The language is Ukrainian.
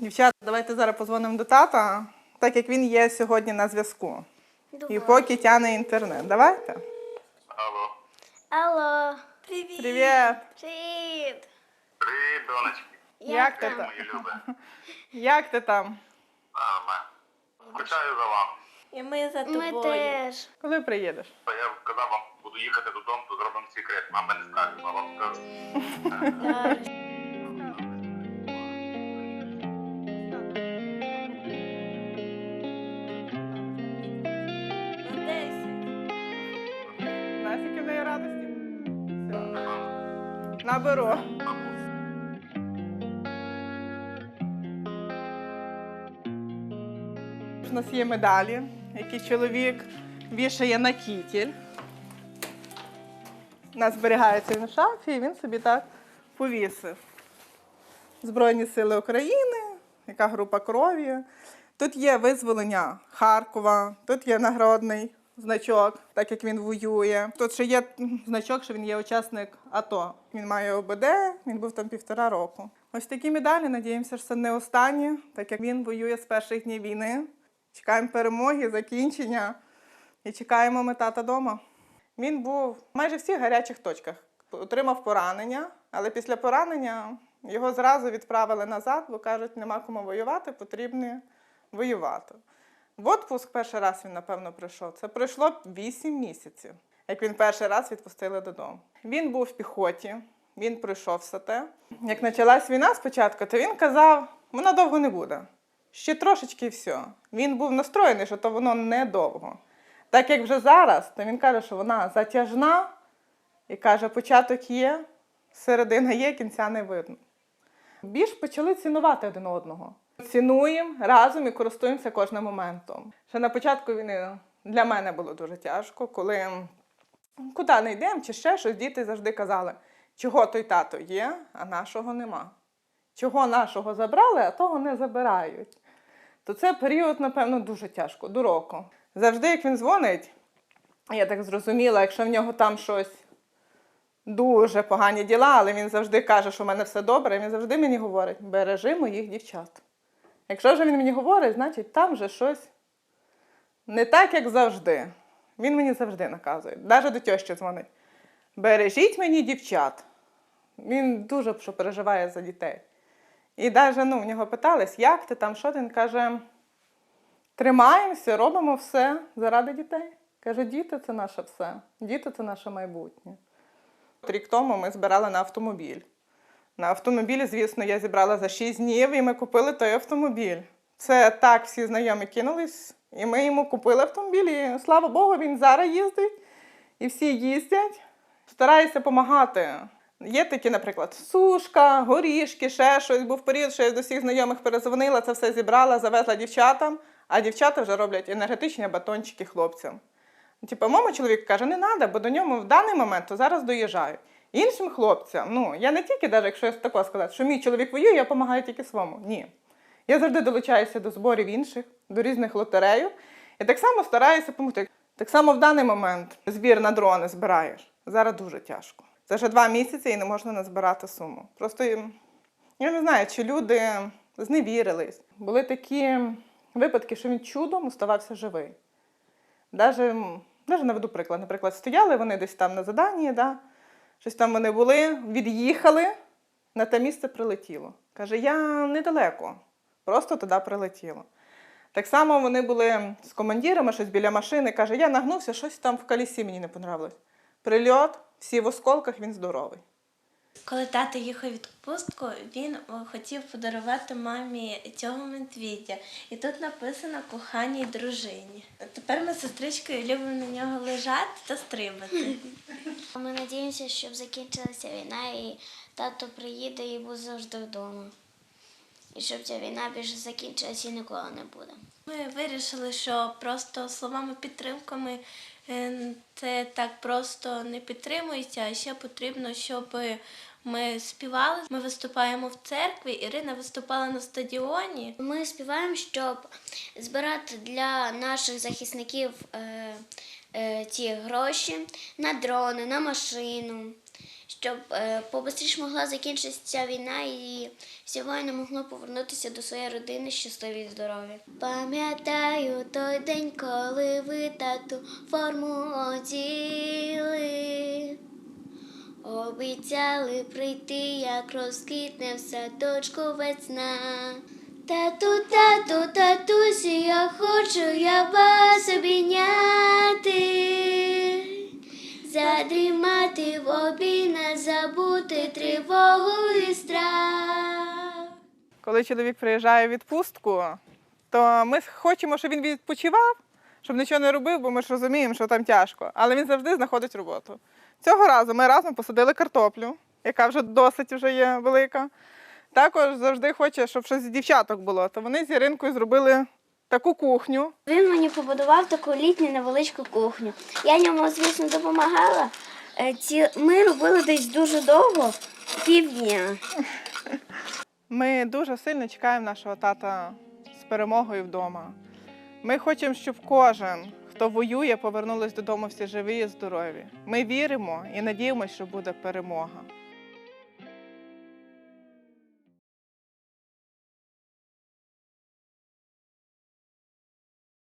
Дівчата, давайте зараз позвонимо до тата, так як він є сьогодні на зв'язку. І поки тяне інтернет. Давайте. Алло. Алло. Привіт. Привіт! Привіт. Привіт, донечки. Як ти там? Як ти там? Нормально. Скучаю за вами. І ми за тобою. Ми теж. Коли приїдеш? Та Я казав вам, буду їхати додому, то зробимо секрет. Мама не скаже, а вам скажу. Наберу. У нас є медалі, які чоловік вішає на кітіль. У нас зберігається він в шафі, і він собі так повісив. Збройні Сили України, яка група крові. Тут є визволення Харкова, тут є нагородний значок, так як він воює. Тут ще є значок, що він є учасник АТО. Він має ОБД, він був там півтора року. Ось такі медалі, надіємося, що це не останні, так як він воює з перших днів війни. Чекаємо перемоги, закінчення і чекаємо ми тата дома. Він був майже всіх гарячих точках. Отримав поранення, але після поранення його зразу відправили назад, бо кажуть, нема кому воювати, потрібно воювати. В отпуск перший раз він, напевно, прийшов. Це пройшло 8 місяців, як він перший раз відпустили додому. Він був в піхоті, він пройшов все те. Як почалась війна спочатку, то він казав, вона довго не буде. Ще трошечки і все. Він був настроєний, що то воно недовго. Так як вже зараз, то він каже, що вона затяжна і каже, початок є, середина є, кінця не видно. Більш почали цінувати один одного. Цінуємо разом і користуємося кожним моментом. Ще на початку війни для мене було дуже тяжко, коли куди не йдемо чи ще щось, діти завжди казали, чого той тато є, а нашого нема. Чого нашого забрали, а того не забирають. То це період, напевно, дуже тяжко, до року. Завжди, як він дзвонить, я так зрозуміла, якщо в нього там щось дуже погані діла, але він завжди каже, що в мене все добре, він завжди мені говорить: бережи моїх дівчат. Якщо вже він мені говорить, значить там вже щось не так, як завжди. Він мені завжди наказує. Навіть до тьощі дзвонить. Бережіть мені дівчат. Він дуже що переживає за дітей. І навіть ну, в нього питались, як ти там, що? Він каже, тримаємося, робимо все заради дітей. Каже, діти це наше все, діти це наше майбутнє. Рік тому ми збирали на автомобіль. На автомобілі, звісно, я зібрала за 6 днів і ми купили той автомобіль. Це так всі знайомі кинулись, і ми йому купили автомобіль. І слава Богу, він зараз їздить, і всі їздять. Стараюся допомагати. Є такі, наприклад, сушка, горішки, ще щось. Був період, що я до всіх знайомих перезвонила, це все зібрала, завезла дівчатам, а дівчата вже роблять енергетичні батончики хлопцям. Типу, мама чоловік каже, не треба, бо до ньому в даний момент то зараз доїжджають. Іншим хлопцям, ну я не тільки, навіть якщо я тако сказати, що мій чоловік воює, я допомагаю тільки своєму. Ні. Я завжди долучаюся до зборів інших, до різних лотереїв. І так само стараюся допомогти. Так само в даний момент збір на дрони збираєш. Зараз дуже тяжко. Це вже два місяці і не можна назбирати суму. Просто я не знаю, чи люди зневірились. Були такі випадки, що він чудом оставався живий. Даже наведу приклад. Наприклад, стояли вони десь там на заданні, да? Щось там вони були, від'їхали, на те місце прилетіло. Каже, я недалеко, просто туди прилетіло. Так само вони були з командирами, щось біля машини. Каже, я нагнувся, щось там в колісі мені не понравилось. Прильот, всі в осколках, він здоровий. Коли тато їхав відпустку, він е, хотів подарувати мамі цього медведя. І тут написано коханій дружині. Тепер ми з сестричкою любимо на нього лежати та стрибати. Ми надіємося, щоб закінчилася війна і тато приїде і буде завжди вдома. І щоб ця війна більше закінчилася і ніколи не буде. Ми вирішили, що просто словами підтримками е, це так просто не підтримується, а ще потрібно, щоб ми співали. Ми виступаємо в церкві. Ірина виступала на стадіоні. Ми співаємо, щоб збирати для наших захисників е, е, ці гроші на дрони, на машину, щоб е, побистріше могла закінчитися ця війна і всі воїни могло повернутися до своєї родини щасливі і здорові. Пам'ятаю той день, коли ви тату форму оділи. Обіцяли прийти, як розквітне в садочку весна. Тату, тату, татусю, я хочу я вас обійняти, задрімати в обійна, забути тривогу і страх. Коли чоловік приїжджає в відпустку, то ми хочемо, щоб він відпочивав, щоб нічого не робив, бо ми ж розуміємо, що там тяжко. Але він завжди знаходить роботу. Цього разу ми разом посадили картоплю, яка вже досить вже є велика. Також завжди хоче, щоб щось з дівчаток було. То вони з Яринкою зробили таку кухню. Він мені побудував таку літню невеличку кухню. Я йому, звісно, допомагала. Е, Ми робили десь дуже довго, півдня. Ми дуже сильно чекаємо нашого тата з перемогою вдома. Ми хочемо, щоб кожен, хто воює, повернулись додому всі живі і здорові. Ми віримо і надіємося, що буде перемога.